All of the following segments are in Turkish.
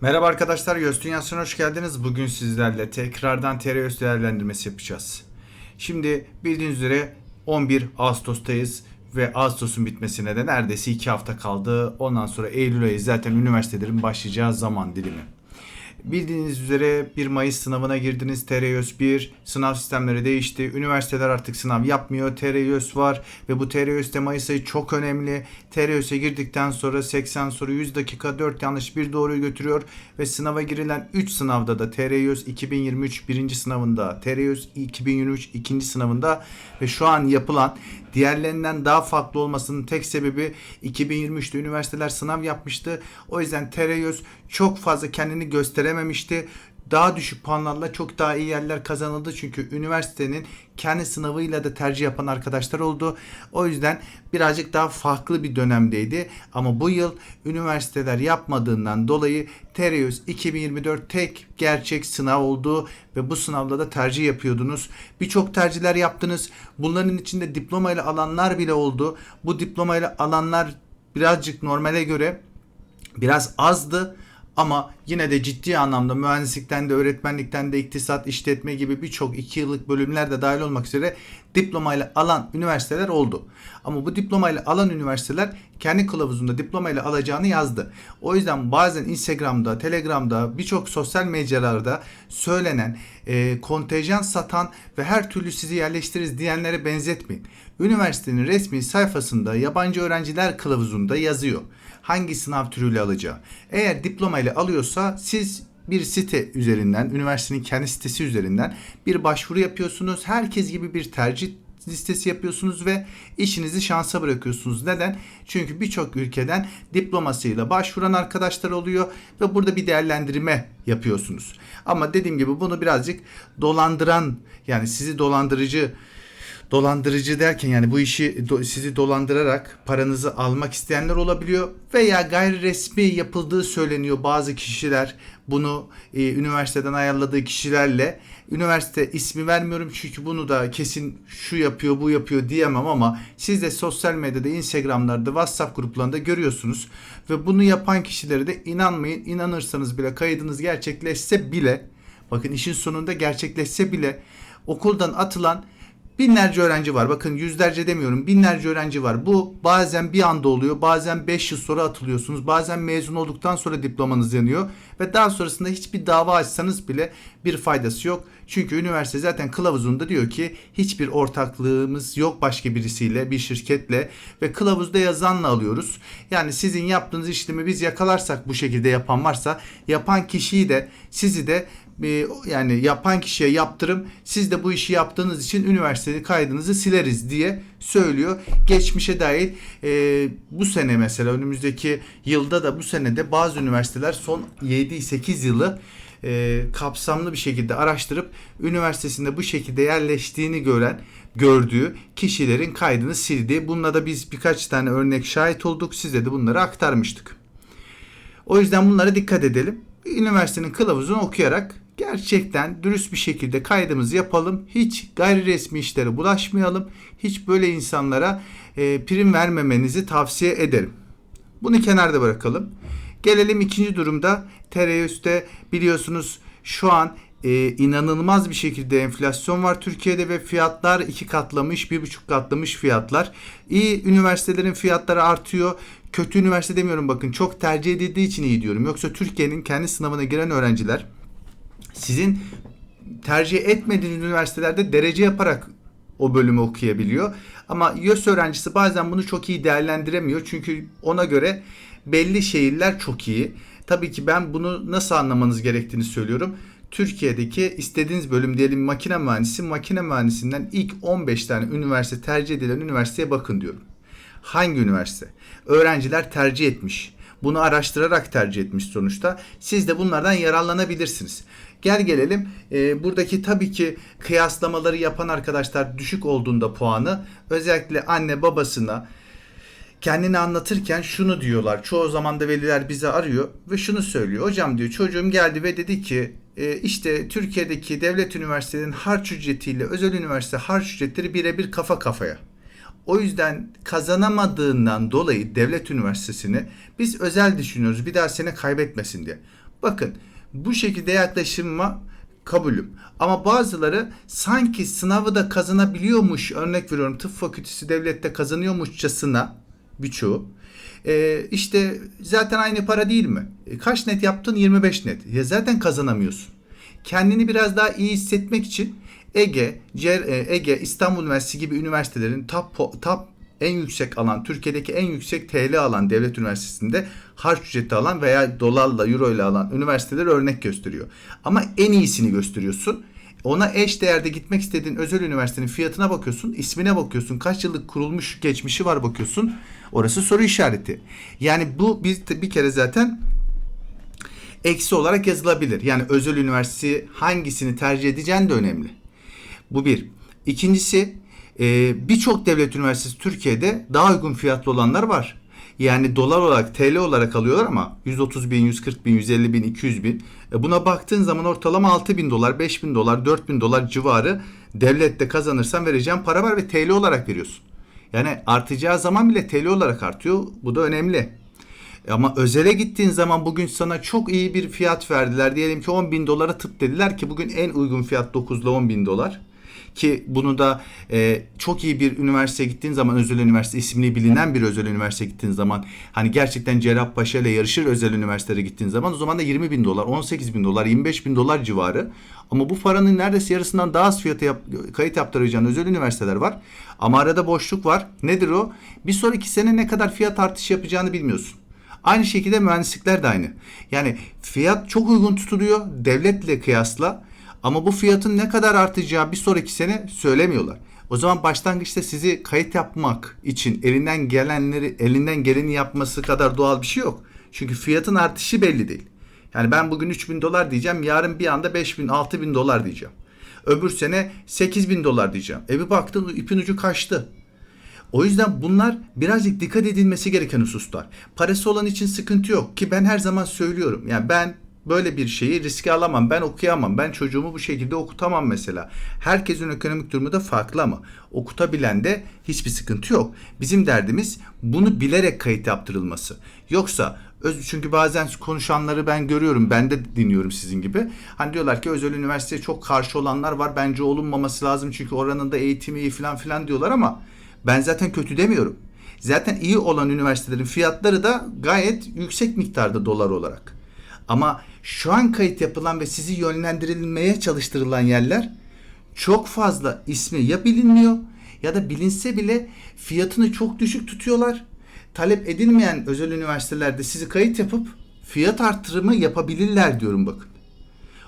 Merhaba arkadaşlar, Göz Dünyası'na hoş geldiniz. Bugün sizlerle tekrardan TRÖS değerlendirmesi yapacağız. Şimdi bildiğiniz üzere 11 Ağustos'tayız ve Ağustos'un bitmesine de neredeyse 2 hafta kaldı. Ondan sonra Eylül ayı zaten üniversitelerin başlayacağı zaman dilimi. Bildiğiniz üzere 1 Mayıs sınavına girdiniz. TRYÖS 1 sınav sistemleri değişti. Üniversiteler artık sınav yapmıyor. TRYÖS var ve bu TRYÖS'te Mayıs ayı çok önemli. TRYÖS'e girdikten sonra 80 soru 100 dakika 4 yanlış bir doğruyu götürüyor ve sınava girilen 3 sınavda da TRYÖS 2023 birinci sınavında, TRYÖS 2023 ikinci sınavında ve şu an yapılan diğerlerinden daha farklı olmasının tek sebebi 2023'te üniversiteler sınav yapmıştı. O yüzden TRYÖS çok fazla kendini gösterememişti. Daha düşük puanlarla çok daha iyi yerler kazanıldı. Çünkü üniversitenin kendi sınavıyla da tercih yapan arkadaşlar oldu. O yüzden birazcık daha farklı bir dönemdeydi. Ama bu yıl üniversiteler yapmadığından dolayı TRYÖS 2024 tek gerçek sınav oldu ve bu sınavda da tercih yapıyordunuz. Birçok tercihler yaptınız. Bunların içinde diplomayla alanlar bile oldu. Bu diplomayla alanlar birazcık normale göre biraz azdı ama yine de ciddi anlamda mühendislikten de öğretmenlikten de iktisat, işletme gibi birçok iki yıllık bölümler de dahil olmak üzere diplomayla alan üniversiteler oldu. Ama bu diplomayla alan üniversiteler kendi kılavuzunda diplomayla alacağını yazdı. O yüzden bazen Instagram'da, Telegram'da birçok sosyal mecralarda söylenen e, kontenjan satan ve her türlü sizi yerleştiririz diyenlere benzetmeyin. Üniversitenin resmi sayfasında yabancı öğrenciler kılavuzunda yazıyor hangi sınav türüyle alacağı. Eğer diploma ile alıyorsa siz bir site üzerinden, üniversitenin kendi sitesi üzerinden bir başvuru yapıyorsunuz. Herkes gibi bir tercih listesi yapıyorsunuz ve işinizi şansa bırakıyorsunuz. Neden? Çünkü birçok ülkeden diplomasıyla başvuran arkadaşlar oluyor ve burada bir değerlendirme yapıyorsunuz. Ama dediğim gibi bunu birazcık dolandıran yani sizi dolandırıcı dolandırıcı derken yani bu işi sizi dolandırarak paranızı almak isteyenler olabiliyor veya gayri resmi yapıldığı söyleniyor bazı kişiler. Bunu e, üniversiteden ayarladığı kişilerle. Üniversite ismi vermiyorum çünkü bunu da kesin şu yapıyor bu yapıyor diyemem ama siz de sosyal medyada Instagram'larda WhatsApp gruplarında görüyorsunuz ve bunu yapan kişilere de inanmayın. İnanırsanız bile kaydınız gerçekleşse bile bakın işin sonunda gerçekleşse bile okuldan atılan Binlerce öğrenci var. Bakın yüzlerce demiyorum. Binlerce öğrenci var. Bu bazen bir anda oluyor. Bazen 5 yıl sonra atılıyorsunuz. Bazen mezun olduktan sonra diplomanız yanıyor. Ve daha sonrasında hiçbir dava açsanız bile bir faydası yok. Çünkü üniversite zaten kılavuzunda diyor ki hiçbir ortaklığımız yok başka birisiyle, bir şirketle ve kılavuzda yazanla alıyoruz. Yani sizin yaptığınız işlemi biz yakalarsak bu şekilde yapan varsa yapan kişiyi de sizi de yani yapan kişiye yaptırım siz de bu işi yaptığınız için üniversitede kaydınızı sileriz diye söylüyor. Geçmişe dair e, bu sene mesela önümüzdeki yılda da bu senede bazı üniversiteler son 7-8 yılı e, kapsamlı bir şekilde araştırıp üniversitesinde bu şekilde yerleştiğini gören gördüğü kişilerin kaydını sildi. Bununla da biz birkaç tane örnek şahit olduk. Size de bunları aktarmıştık. O yüzden bunlara dikkat edelim. Üniversitenin kılavuzunu okuyarak gerçekten dürüst bir şekilde kaydımızı yapalım. Hiç gayri resmi işlere bulaşmayalım. Hiç böyle insanlara e, prim vermemenizi tavsiye ederim. Bunu kenarda bırakalım. Gelelim ikinci durumda. Tereyüste biliyorsunuz şu an e, inanılmaz bir şekilde enflasyon var Türkiye'de ve fiyatlar iki katlamış, bir buçuk katlamış fiyatlar. İyi üniversitelerin fiyatları artıyor. Kötü üniversite demiyorum bakın çok tercih edildiği için iyi diyorum. Yoksa Türkiye'nin kendi sınavına giren öğrenciler sizin tercih etmediğiniz üniversitelerde derece yaparak o bölümü okuyabiliyor. Ama YÖS öğrencisi bazen bunu çok iyi değerlendiremiyor. Çünkü ona göre belli şehirler çok iyi. Tabii ki ben bunu nasıl anlamanız gerektiğini söylüyorum. Türkiye'deki istediğiniz bölüm diyelim makine mühendisi, makine mühendisinden ilk 15 tane üniversite tercih edilen üniversiteye bakın diyorum. Hangi üniversite? Öğrenciler tercih etmiş. Bunu araştırarak tercih etmiş sonuçta. Siz de bunlardan yararlanabilirsiniz. Gel gelelim e, buradaki tabii ki kıyaslamaları yapan arkadaşlar düşük olduğunda puanı özellikle anne babasına kendini anlatırken şunu diyorlar. Çoğu zaman da veliler bizi arıyor ve şunu söylüyor. Hocam diyor çocuğum geldi ve dedi ki e, işte Türkiye'deki devlet üniversitelerinin harç ücretiyle özel üniversite harç ücretleri birebir kafa kafaya. O yüzden kazanamadığından dolayı devlet üniversitesini biz özel düşünüyoruz. Bir daha sene kaybetmesin diye. Bakın bu şekilde yaklaşıma kabulüm. Ama bazıları sanki sınavı da kazanabiliyormuş örnek veriyorum tıp fakültesi devlette kazanıyormuşçasına birçoğu e, işte zaten aynı para değil mi? E, kaç net yaptın? 25 net. Ya zaten kazanamıyorsun. Kendini biraz daha iyi hissetmek için Ege, e, Ege, İstanbul Üniversitesi gibi üniversitelerin top, top en yüksek alan, Türkiye'deki en yüksek TL alan devlet üniversitesinde harç ücreti alan veya dolarla, euro ile alan üniversiteler örnek gösteriyor. Ama en iyisini gösteriyorsun. Ona eş değerde gitmek istediğin özel üniversitenin fiyatına bakıyorsun, ismine bakıyorsun, kaç yıllık kurulmuş geçmişi var bakıyorsun. Orası soru işareti. Yani bu bir, bir kere zaten eksi olarak yazılabilir. Yani özel üniversite hangisini tercih edeceğin de önemli. Bu bir. İkincisi e, birçok devlet üniversitesi Türkiye'de daha uygun fiyatlı olanlar var. Yani dolar olarak TL olarak alıyorlar ama 130 bin, 140 bin, 150 bin, 200 bin. E buna baktığın zaman ortalama 6 bin dolar, 5 bin dolar, 4 bin dolar civarı devlette kazanırsan vereceğin para var ve TL olarak veriyorsun. Yani artacağı zaman bile TL olarak artıyor. Bu da önemli. Ama özele gittiğin zaman bugün sana çok iyi bir fiyat verdiler. Diyelim ki 10 bin dolara tıp dediler ki bugün en uygun fiyat 9 ile 10 bin dolar. Ki bunu da e, çok iyi bir üniversiteye gittiğin zaman özel üniversite ismini bilinen bir özel üniversiteye gittiğin zaman hani gerçekten Cerrahpaşa ile yarışır özel üniversitelere gittiğin zaman o zaman da 20 bin dolar, 18 bin dolar, 25 bin dolar civarı. Ama bu paranın neredeyse yarısından daha az fiyata yap, kayıt yaptıracağın özel üniversiteler var. Ama arada boşluk var. Nedir o? Bir sonraki sene ne kadar fiyat artışı yapacağını bilmiyorsun. Aynı şekilde mühendislikler de aynı. Yani fiyat çok uygun tutuluyor devletle kıyasla ama bu fiyatın ne kadar artacağı bir sonraki sene söylemiyorlar. O zaman başlangıçta sizi kayıt yapmak için elinden gelenleri elinden geleni yapması kadar doğal bir şey yok. Çünkü fiyatın artışı belli değil. Yani ben bugün 3000 dolar diyeceğim. Yarın bir anda 5000 6000 dolar diyeceğim. Öbür sene 8000 dolar diyeceğim. E bir baktın ipin ucu kaçtı. O yüzden bunlar birazcık dikkat edilmesi gereken hususlar. Parası olan için sıkıntı yok ki ben her zaman söylüyorum. Yani ben böyle bir şeyi riske alamam. Ben okuyamam. Ben çocuğumu bu şekilde okutamam mesela. Herkesin ekonomik durumu da farklı ama okutabilen de hiçbir sıkıntı yok. Bizim derdimiz bunu bilerek kayıt yaptırılması. Yoksa öz çünkü bazen konuşanları ben görüyorum. Ben de dinliyorum sizin gibi. Hani diyorlar ki özel üniversiteye çok karşı olanlar var. Bence olunmaması lazım çünkü oranın da eğitimi iyi falan filan diyorlar ama ben zaten kötü demiyorum. Zaten iyi olan üniversitelerin fiyatları da gayet yüksek miktarda dolar olarak. Ama şu an kayıt yapılan ve sizi yönlendirilmeye çalıştırılan yerler çok fazla ismi ya bilinmiyor ya da bilinse bile fiyatını çok düşük tutuyorlar. Talep edilmeyen özel üniversitelerde sizi kayıt yapıp fiyat artırımı yapabilirler diyorum bakın.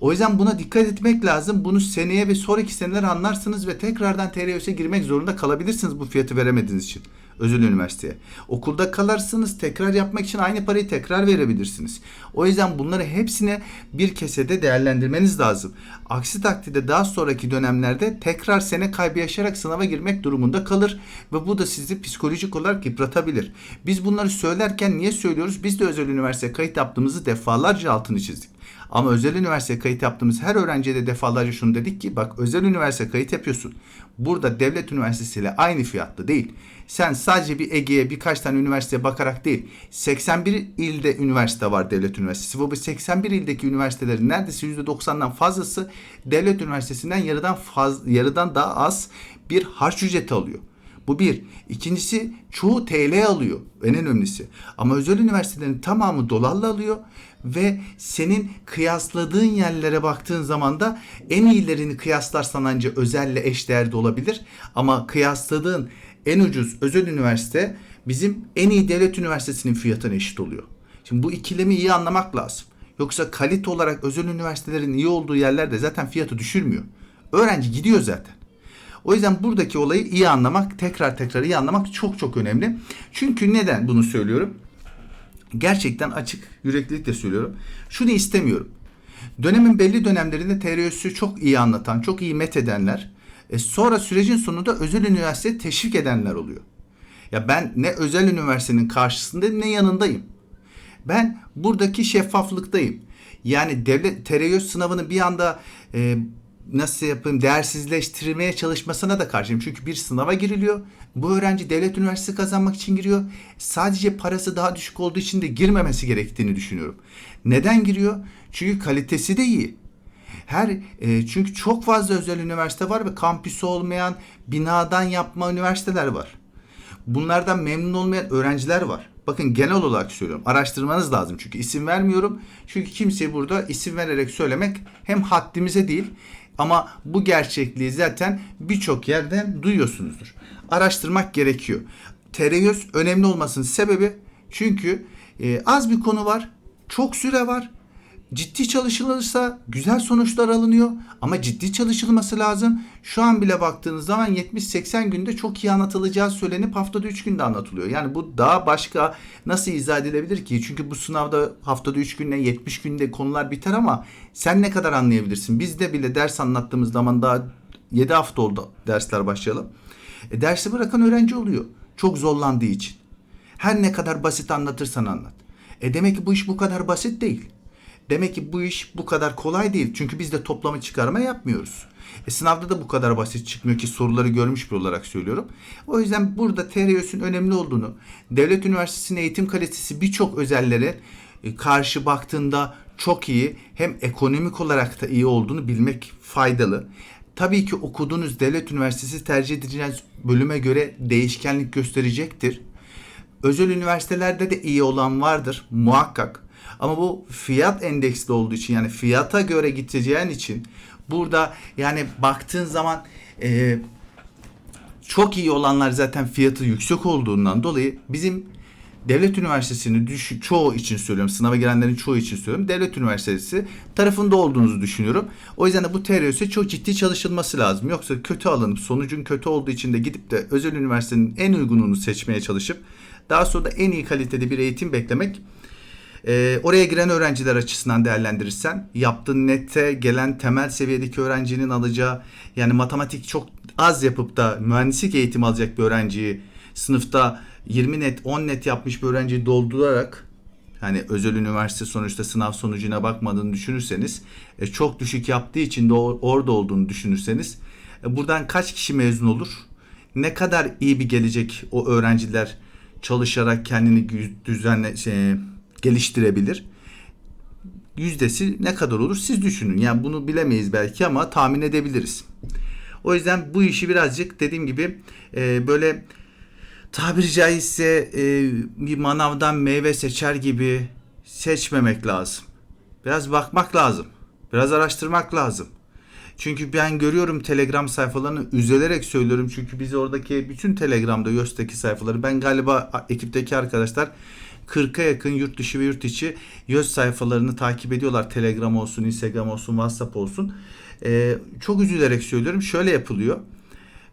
O yüzden buna dikkat etmek lazım. Bunu seneye ve sonraki seneler anlarsınız ve tekrardan TRÖS'e girmek zorunda kalabilirsiniz bu fiyatı veremediğiniz için özel üniversiteye. Okulda kalarsınız tekrar yapmak için aynı parayı tekrar verebilirsiniz. O yüzden bunları hepsine bir kesede değerlendirmeniz lazım. Aksi takdirde daha sonraki dönemlerde tekrar sene kaybı yaşayarak sınava girmek durumunda kalır ve bu da sizi psikolojik olarak yıpratabilir. Biz bunları söylerken niye söylüyoruz? Biz de özel üniversiteye kayıt yaptığımızı defalarca altını çizdik. Ama özel üniversite kayıt yaptığımız her öğrenciye de defalarca şunu dedik ki bak özel üniversite kayıt yapıyorsun. Burada devlet üniversitesiyle aynı fiyatlı değil. Sen sadece bir Ege'ye birkaç tane üniversiteye bakarak değil. 81 ilde üniversite var devlet üniversitesi. Ve bu 81 ildeki üniversitelerin neredeyse %90'dan fazlası devlet üniversitesinden yarıdan faz, yarıdan daha az bir harç ücreti alıyor. Bu bir. İkincisi çoğu TL alıyor. En önemlisi. Ama özel üniversitelerin tamamı dolarla alıyor ve senin kıyasladığın yerlere baktığın zaman da en iyilerini kıyaslarsan ancak özelle eşdeğerde olabilir. Ama kıyasladığın en ucuz özel üniversite bizim en iyi devlet üniversitesinin fiyatına eşit oluyor. Şimdi bu ikilemi iyi anlamak lazım. Yoksa kalite olarak özel üniversitelerin iyi olduğu yerlerde zaten fiyatı düşürmüyor. Öğrenci gidiyor zaten. O yüzden buradaki olayı iyi anlamak, tekrar tekrar iyi anlamak çok çok önemli. Çünkü neden bunu söylüyorum? Gerçekten açık yüreklilikle söylüyorum. Şunu istemiyorum. Dönemin belli dönemlerinde TRÖS'ü çok iyi anlatan, çok iyi met edenler, e sonra sürecin sonunda özel üniversite teşvik edenler oluyor. Ya ben ne özel üniversitenin karşısındayım ne yanındayım. Ben buradaki şeffaflıktayım. Yani devlet TRÖS sınavını bir anda e, nasıl yapayım değersizleştirmeye çalışmasına da karşıyım. Çünkü bir sınava giriliyor. Bu öğrenci devlet üniversitesi kazanmak için giriyor. Sadece parası daha düşük olduğu için de girmemesi gerektiğini düşünüyorum. Neden giriyor? Çünkü kalitesi de iyi. Her e, çünkü çok fazla özel üniversite var ve kampüsü olmayan binadan yapma üniversiteler var. Bunlardan memnun olmayan öğrenciler var. Bakın genel olarak söylüyorum. Araştırmanız lazım çünkü isim vermiyorum. Çünkü kimseyi burada isim vererek söylemek hem haddimize değil ama bu gerçekliği zaten birçok yerden duyuyorsunuzdur. Araştırmak gerekiyor. Tereyyüz önemli olmasının sebebi çünkü e, az bir konu var, çok süre var ciddi çalışılırsa güzel sonuçlar alınıyor ama ciddi çalışılması lazım. Şu an bile baktığınız zaman 70-80 günde çok iyi anlatılacağı söylenip haftada 3 günde anlatılıyor. Yani bu daha başka nasıl izah edilebilir ki? Çünkü bu sınavda haftada 3 günde 70 günde konular biter ama sen ne kadar anlayabilirsin? Biz de bile ders anlattığımız zaman daha 7 hafta oldu dersler başlayalım. E, dersi bırakan öğrenci oluyor. Çok zorlandığı için. Her ne kadar basit anlatırsan anlat. E demek ki bu iş bu kadar basit değil. Demek ki bu iş bu kadar kolay değil. Çünkü biz de toplamı çıkarma yapmıyoruz. E, sınavda da bu kadar basit çıkmıyor ki soruları görmüş bir olarak söylüyorum. O yüzden burada TRÖS'ün önemli olduğunu, devlet üniversitesinin eğitim kalitesi birçok özellere e, karşı baktığında çok iyi hem ekonomik olarak da iyi olduğunu bilmek faydalı. Tabii ki okuduğunuz devlet üniversitesi tercih edeceğiniz bölüme göre değişkenlik gösterecektir. Özel üniversitelerde de iyi olan vardır muhakkak. Ama bu fiyat endeksli olduğu için yani fiyata göre gideceğin için burada yani baktığın zaman e, çok iyi olanlar zaten fiyatı yüksek olduğundan dolayı bizim devlet üniversitesini düşük çoğu için söylüyorum. Sınava girenlerin çoğu için söylüyorum. Devlet üniversitesi tarafında olduğunuzu düşünüyorum. O yüzden de bu TRÖS'e çok ciddi çalışılması lazım. Yoksa kötü alınıp sonucun kötü olduğu için de gidip de özel üniversitenin en uygununu seçmeye çalışıp daha sonra da en iyi kalitede bir eğitim beklemek e, oraya giren öğrenciler açısından değerlendirirsen yaptığın nette gelen temel seviyedeki öğrencinin alacağı yani matematik çok az yapıp da mühendislik eğitimi alacak bir öğrenciyi sınıfta 20 net 10 net yapmış bir öğrenciyi doldurarak hani özel üniversite sonuçta sınav sonucuna bakmadığını düşünürseniz e, çok düşük yaptığı için de orada olduğunu düşünürseniz e, buradan kaç kişi mezun olur? Ne kadar iyi bir gelecek o öğrenciler çalışarak kendini düzenle şey, geliştirebilir. Yüzdesi ne kadar olur siz düşünün. Yani bunu bilemeyiz belki ama tahmin edebiliriz. O yüzden bu işi birazcık dediğim gibi e, böyle tabiri caizse e, bir manavdan meyve seçer gibi seçmemek lazım. Biraz bakmak lazım. Biraz araştırmak lazım. Çünkü ben görüyorum Telegram sayfalarını üzülerek söylüyorum. Çünkü biz oradaki bütün Telegram'da YÖS'teki sayfaları ben galiba ekipteki arkadaşlar 40'a yakın yurt dışı ve yurt içi YÖS sayfalarını takip ediyorlar. Telegram olsun, Instagram olsun, WhatsApp olsun. Ee, çok üzülerek söylüyorum. Şöyle yapılıyor.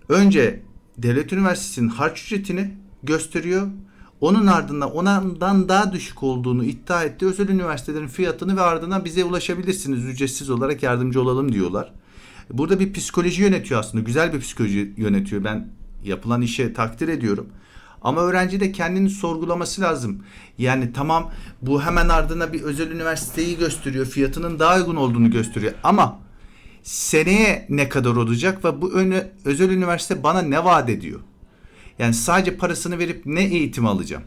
Önce devlet üniversitesinin harç ücretini gösteriyor. Onun ardından ondan daha düşük olduğunu iddia etti. Özel üniversitelerin fiyatını ve ardından bize ulaşabilirsiniz. Ücretsiz olarak yardımcı olalım diyorlar. Burada bir psikoloji yönetiyor aslında. Güzel bir psikoloji yönetiyor. Ben yapılan işe takdir ediyorum. Ama öğrenci de kendini sorgulaması lazım. Yani tamam bu hemen ardına bir özel üniversiteyi gösteriyor. Fiyatının daha uygun olduğunu gösteriyor. Ama seneye ne kadar olacak ve bu öne, özel üniversite bana ne vaat ediyor? Yani sadece parasını verip ne eğitim alacağım?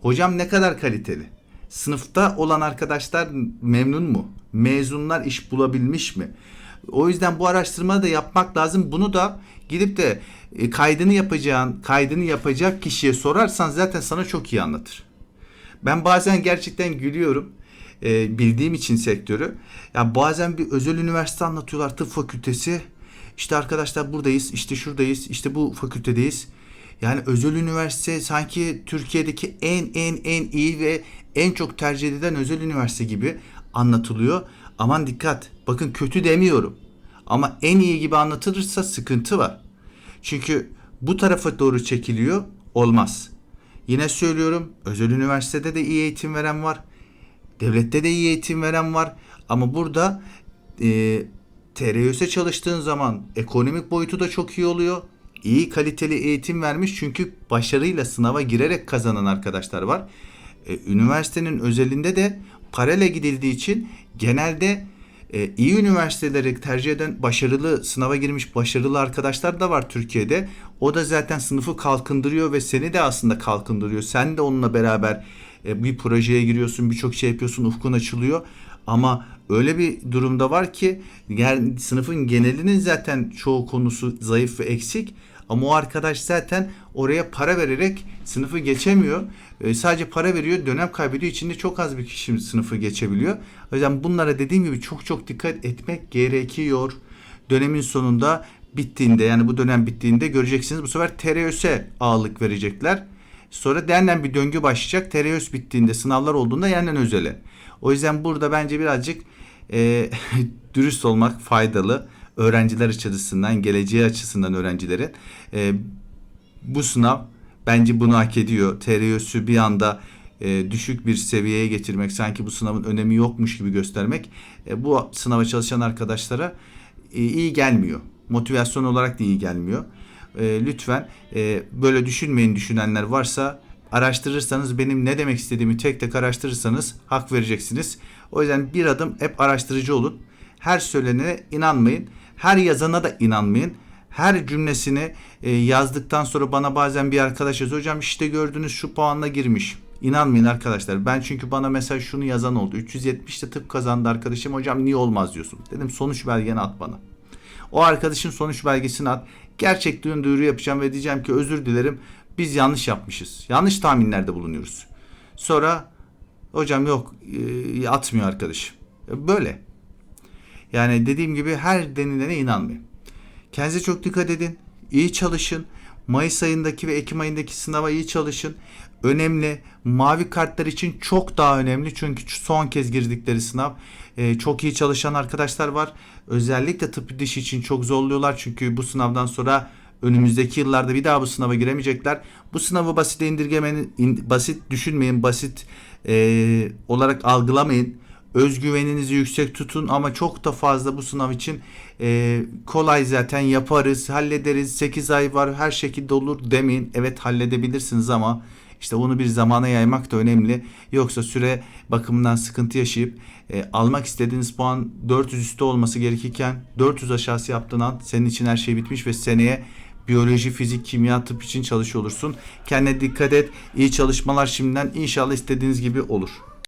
Hocam ne kadar kaliteli? Sınıfta olan arkadaşlar memnun mu? Mezunlar iş bulabilmiş mi? O yüzden bu araştırmayı da yapmak lazım. Bunu da gidip de e, kaydını yapacağın, kaydını yapacak kişiye sorarsan zaten sana çok iyi anlatır. Ben bazen gerçekten gülüyorum. E, bildiğim için sektörü. Ya bazen bir özel üniversite anlatıyorlar tıp fakültesi. İşte arkadaşlar buradayız, işte şuradayız, işte bu fakültedeyiz. Yani özel üniversite sanki Türkiye'deki en en en iyi ve en çok tercih edilen özel üniversite gibi anlatılıyor. Aman dikkat. Bakın kötü demiyorum. Ama en iyi gibi anlatılırsa sıkıntı var. Çünkü bu tarafa doğru çekiliyor olmaz. Yine söylüyorum özel üniversitede de iyi eğitim veren var. Devlette de iyi eğitim veren var. Ama burada e, TRYS'e çalıştığın zaman ekonomik boyutu da çok iyi oluyor. İyi kaliteli eğitim vermiş çünkü başarıyla sınava girerek kazanan arkadaşlar var. E, üniversitenin özelinde de paralel gidildiği için genelde E, iyi üniversiteleri tercih eden başarılı sınava girmiş başarılı arkadaşlar da var Türkiye'de. O da zaten sınıfı kalkındırıyor ve seni de aslında kalkındırıyor. Sen de onunla beraber e, bir projeye giriyorsun, birçok şey yapıyorsun, ufkun açılıyor. Ama öyle bir durumda var ki yani sınıfın genelinin zaten çoğu konusu zayıf ve eksik. Ama o arkadaş zaten oraya para vererek sınıfı geçemiyor. E, sadece para veriyor, dönem kaybediyor. İçinde çok az bir kişi sınıfı geçebiliyor. O yüzden bunlara dediğim gibi çok çok dikkat etmek gerekiyor. Dönemin sonunda bittiğinde yani bu dönem bittiğinde göreceksiniz bu sefer TRÖS'e ağırlık verecekler. Sonra denen bir döngü başlayacak. TRÖS bittiğinde sınavlar olduğunda yeniden özele. O yüzden burada bence birazcık e, dürüst olmak faydalı. Öğrenciler açısından, geleceği açısından öğrencilerin. E, bu sınav bence bunu hak ediyor. TRÖS'ü bir anda e, düşük bir seviyeye getirmek, sanki bu sınavın önemi yokmuş gibi göstermek e, bu sınava çalışan arkadaşlara e, iyi gelmiyor. Motivasyon olarak da iyi gelmiyor. E, lütfen e, böyle düşünmeyin düşünenler varsa araştırırsanız benim ne demek istediğimi tek tek araştırırsanız hak vereceksiniz. O yüzden bir adım hep araştırıcı olun. Her söylenene inanmayın. Her yazana da inanmayın. Her cümlesini e, yazdıktan sonra bana bazen bir arkadaş yazıyor. Hocam işte gördünüz şu puanla girmiş. İnanmayın arkadaşlar. Ben çünkü bana mesela şunu yazan oldu. 370'te tıp kazandı arkadaşım. Hocam niye olmaz diyorsun. Dedim sonuç belgeni at bana. O arkadaşın sonuç belgesini at. Gerçekten duyuru yapacağım ve diyeceğim ki özür dilerim. Biz yanlış yapmışız. Yanlış tahminlerde bulunuyoruz. Sonra hocam yok e, atmıyor arkadaş. Böyle. Yani dediğim gibi her denilene inanmayın. Kendinize çok dikkat edin. İyi çalışın. Mayıs ayındaki ve Ekim ayındaki sınava iyi çalışın. Önemli. Mavi kartlar için çok daha önemli. Çünkü son kez girdikleri sınav. Ee, çok iyi çalışan arkadaşlar var. Özellikle tıp diş için çok zorluyorlar. Çünkü bu sınavdan sonra önümüzdeki yıllarda bir daha bu sınava giremeyecekler. Bu sınavı basit indirgemenin, in- basit düşünmeyin, basit e, olarak algılamayın. Özgüveninizi yüksek tutun ama çok da fazla bu sınav için e, kolay zaten yaparız, hallederiz, 8 ay var her şekilde olur demeyin. Evet halledebilirsiniz ama işte bunu bir zamana yaymak da önemli. Yoksa süre bakımından sıkıntı yaşayıp e, almak istediğiniz puan 400 üstü olması gerekirken 400 aşağısı yaptığın an senin için her şey bitmiş ve seneye biyoloji, fizik, kimya, tıp için çalışıyor olursun. Kendine dikkat et. İyi çalışmalar şimdiden. İnşallah istediğiniz gibi olur.